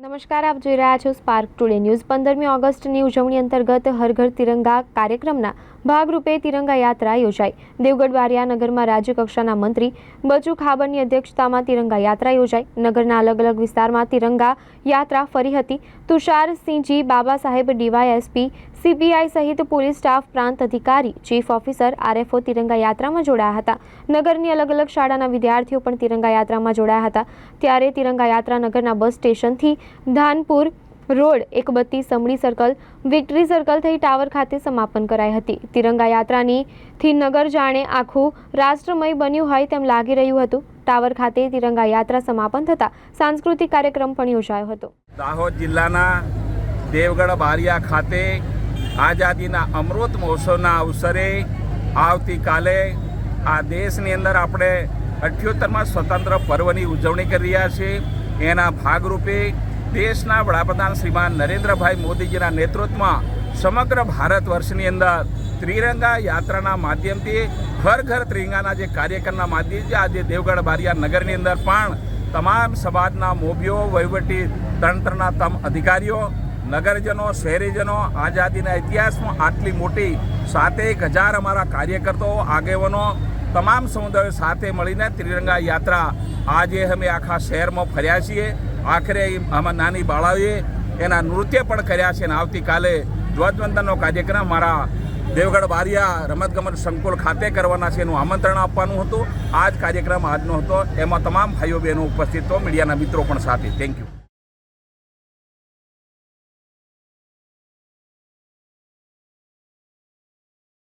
નમસ્કાર, આપ જોઈ રહ્યા છો સ્પાર્ક ટુડે ન્યૂઝ પંદરમી ઓગસ્ટની ઉજવણી અંતર્ગત હર ઘર તિરંગા કાર્યક્રમના ભાગરૂપે તિરંગા યાત્રા યોજાઈ. દેવગઢ બારિયા નગરમાં રાજ્યકક્ષાના મંત્રી બચુ ખાબરની અધ્યક્ષતામાં તિરંગા યાત્રા યોજાઈ. નગરના અલગ અલગ વિસ્તારમાં તિરંગા યાત્રા ફરી હતી. તુષારસિંહજી બાબા સાહેબ ડીવાયએસપી સીપીઆઈ સહિત પોલીસ સ્ટાફ, પ્રાંત અધિકારી, ચીફ ઓફિસર, આરએફઓ તિરંગા યાત્રામાં જોડાયા હતા. નગરની અલગ અલગ શાળાના વિદ્યાર્થીઓ પણ તિરંગા યાત્રામાં જોડાયા હતા. ત્યારે તિરંગા યાત્રા નગરના બસ સ્ટેશનથી Dhanpur road Ekbatti Samdi circle victory circle થઈ ટાવર ખાતે સમાપન કરાઈ હતી. તિરંગા યાત્રાની થી નગર જાણે આખું રાષ્ટ્રમય બન્યું હોય તેમ લાગી રહ્યું હતું. ટાવર ખાતે તિરંગા યાત્રા સમાપન થતાં સાંસ્કૃતિક કાર્યક્રમ પણ યોજાયો હતો. દાહોદ જિલ્લાના દેવગઢ બારિયા ખાતે આઝાદીના અમૃત મહોત્સવના અવસરે આવતીકાલે આ દેશની અંદર આપણે અઠ્યોતરમાં સ્વતંત્ર પર્વની ઉજવણી કરી રહ્યા છીએ. એના ભાગરૂપે દેશના વડાપ્રધાન શ્રીમાન નરેન્દ્રભાઈ મોદીજીના નેતૃત્વમાં સમગ્ર ભારત વર્ષની અંદર ત્રિરંગા યાત્રાના માધ્યમથી ઘર ઘર ત્રિરંગાના જે કાર્યક્રમના માધ્યમથી આજે દેવગઢ બારિયા નગરની અંદર પણ તમામ સમાજના મોભીઓ, વહીવટી તંત્રના તમ અધિકારીઓ નગરજનો, શહેરીજનો, આઝાદીના ઇતિહાસમાં આટલી મોટી સાતેક હજાર અમારા કાર્યકર્તાઓ, આગેવાનો, તમામ સમુદાયો સાથે મળીને ત્રિરંગા યાત્રા આજે અમે આખા શહેરમાં ફર્યા છીએ. આખરે આમાં નાની બાળાઓએ એના નૃત્ય પણ કર્યા છે અને આવતીકાલે ધ્વજવંદનનો કાર્યક્રમ મારા દેવગઢ બારિયા રમતગમત સંકુલ ખાતે કરવાના છે એનું આમંત્રણ આપવાનું હતું. આ જ કાર્યક્રમ આજનો હતો. એમાં તમામ ભાઈઓ બહેનો ઉપસ્થિત હતો મીડિયાના મિત્રો પણ સાથે. Thank you